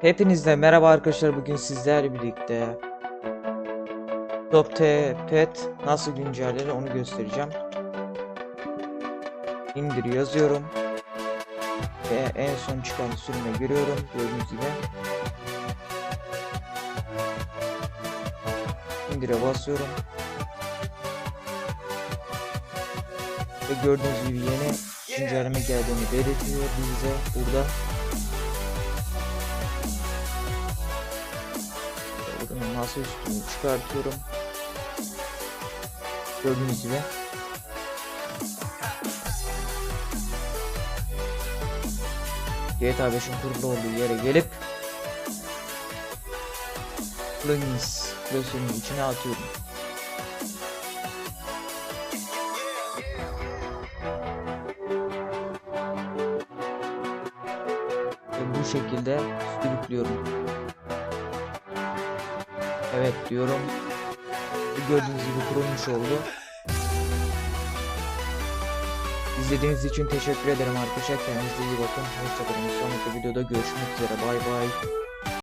Hepinizle merhaba arkadaşlar bugün sizlerle birlikte Top T Pet nasıl güncellenir onu göstereceğim. İndir yazıyorum. Ve en son çıkan sürüme giriyorum gördüğünüz gibi. İndire basıyorum. Ve gördüğünüz gibi yeni güncelleme geldiğini belirtiyor bize burada. Masa üstünü çıkartıyorum. Gördüğünüz gibi. GTA 5'in kurulu olduğu yere gelip plugins klasörünün içine atıyorum. Ve bu şekilde sürüklüyorum. Evet diyorum. Gördüğünüz gibi kurulmuş oldu. İzlediğiniz için teşekkür ederim arkadaşlar. Kendinize iyi bakın. Hoşçakalın. Sonraki videoda görüşmek üzere. Bay bay.